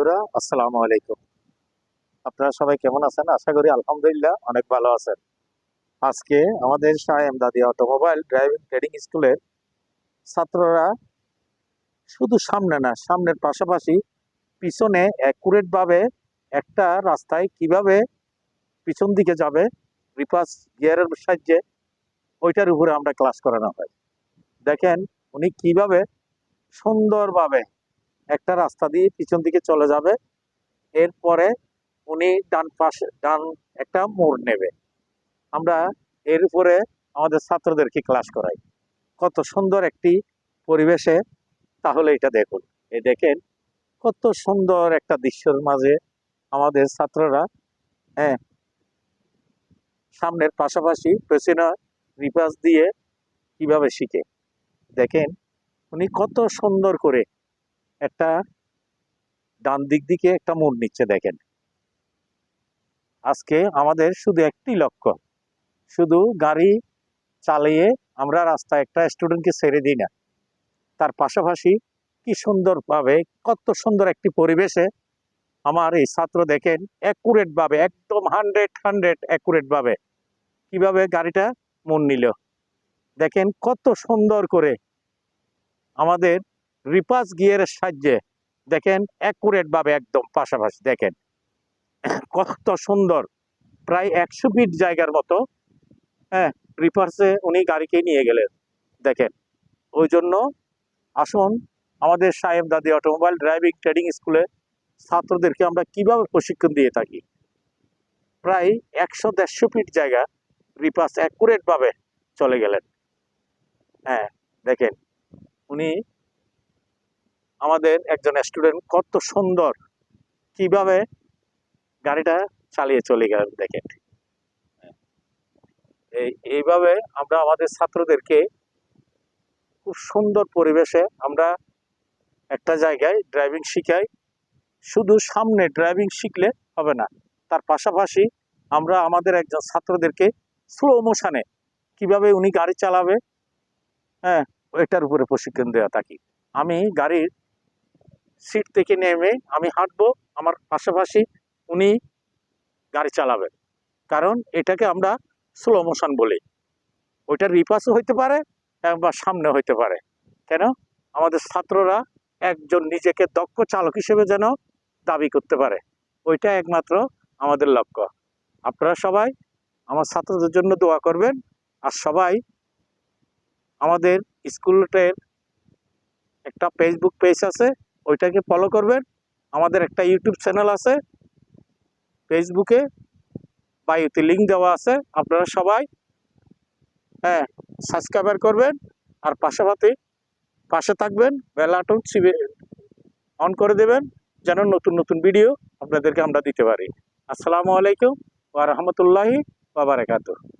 বন্ধুরা, আসসালামু আলাইকুম। আপনারা সবাই কেমন আছেন? আশা করি আলহামদুলিল্লাহ অনেক ভালো আছেন। আজকে আমাদের Shah Emdadi automobile driving training স্কুলের ছাত্ররা শুধু সামনে না, সামনের পাশাপাশি পিছনে অ্যাকুরেট ভাবে একটা রাস্তায় কীভাবে পিছন দিকে যাবে রিপাস গিয়ারের সাহায্যে ওইটার উপরে আমরা ক্লাস করানো হয়। দেখেন, উনি কীভাবে সুন্দরভাবে একটা রাস্তা দিয়ে পিছন দিকে চলে যাবে। এরপরে উনি ডান পাশে, ডান একটা মোড় নেবে। আমরা এর উপরে আমাদের ছাত্রদেরকে ক্লাস করাই। কত সুন্দর একটি পরিবেশে। তাহলে এটা দেখুন। এই দেখেন, কত সুন্দর একটা দৃশ্যের মাঝে আমাদের ছাত্ররা হ্যাঁ সামনের পাশাপাশি পেছনে রিপাস দিয়ে কীভাবে শিখে। দেখেন, উনি কত সুন্দর করে একটা ডান দিক দিকে একটা মোড় নিচ্ছে, দেখেন। আজকে আমাদের শুধু একটি লক্ষ্য, শুধু গাড়ি চালিয়ে আমরা রাস্তায় একটা স্টুডেন্টকে ছেড়ে দিই না। তার পাশাপাশি কি সুন্দরভাবে, কত সুন্দর একটি পরিবেশে আমার এই ছাত্র দেখেন অ্যাকুরেট ভাবে একদম হান্ড্রেড হান্ড্রেড অ্যাকুরেট ভাবে কীভাবে গাড়িটা মন নিল। দেখেন কত সুন্দর করে আমাদের রিপাস গিয়ারের সাহায্যে দেখেন অ্যাকুরেট ভাবে একদম পাশাপাশি, দেখেন। কত সুন্দর, প্রায় একশো ফিট জায়গার মতো হ্যাঁ রিপার্সে উনি গাড়িকে নিয়ে গেলেন, দেখেন। ওই জন্য আসুন আমাদের সাহেব দাদি অটোমোবাইল ড্রাইভিং ট্রেডিং স্কুলে ছাত্রদেরকে আমরা কীভাবে প্রশিক্ষণ দিয়ে থাকি। প্রায় একশো দেড়শো ফিট জায়গা রিপাস অ্যাকুরেট ভাবে চলে গেলেন। হ্যাঁ দেখেন। উনি আমাদের একজন স্টুডেন্ট কত সুন্দর কীভাবে গাড়িটা চালিয়ে চলে গেলেন দেখেন। এই, এইভাবে আমরা আমাদের ছাত্রদেরকে খুব সুন্দর পরিবেশে আমরা একটা জায়গায় ড্রাইভিং শিখাই। শুধু সামনে ড্রাইভিং শিখলে হবে না, তার পাশাপাশি আমরা আমাদের একজন ছাত্রদেরকে স্লো মোশানে কীভাবে উনি গাড়ি চালাবে হ্যাঁ ওইটার উপরে প্রশিক্ষণ দেওয়া থাকি। আমি গাড়ির সিট থেকে নেমে আমি হাঁটবো, আমার পাশাপাশি উনি গাড়ি চালাবেন। কারণ এটাকে আমরা স্লো মোশন বলি। ওইটা রিপাসও হইতে পারে বা সামনে হইতে পারে। কেন? আমাদের ছাত্ররা একজন নিজেকে দক্ষ চালক হিসেবে যেন দাবি করতে পারে। ওইটা একমাত্র আমাদের লক্ষ্য। আপনারা সবাই আমার ছাত্রদের জন্য দোয়া করবেন। আর সবাই আমাদের স্কুলটের একটা ফেসবুক পেজ আছে। ওইটাকে ফলো করবেন। আমাদের একটা ইউটিউব চ্যানেল আছে। ফেসবুকে বায়ুতে লিঙ্ক দেওয়া আছে। আপনারা সবাই হ্যাঁ সাবস্ক্রাইবার করবেন আর পাশাপাশি পাশে থাকবেন বেল আটন অন করে দেবেন যেন নতুন নতুন ভিডিও আপনাদেরকে আমরা দিতে পারি। আসসালামু আলাইকুম ওয়া বারাকাতুহু।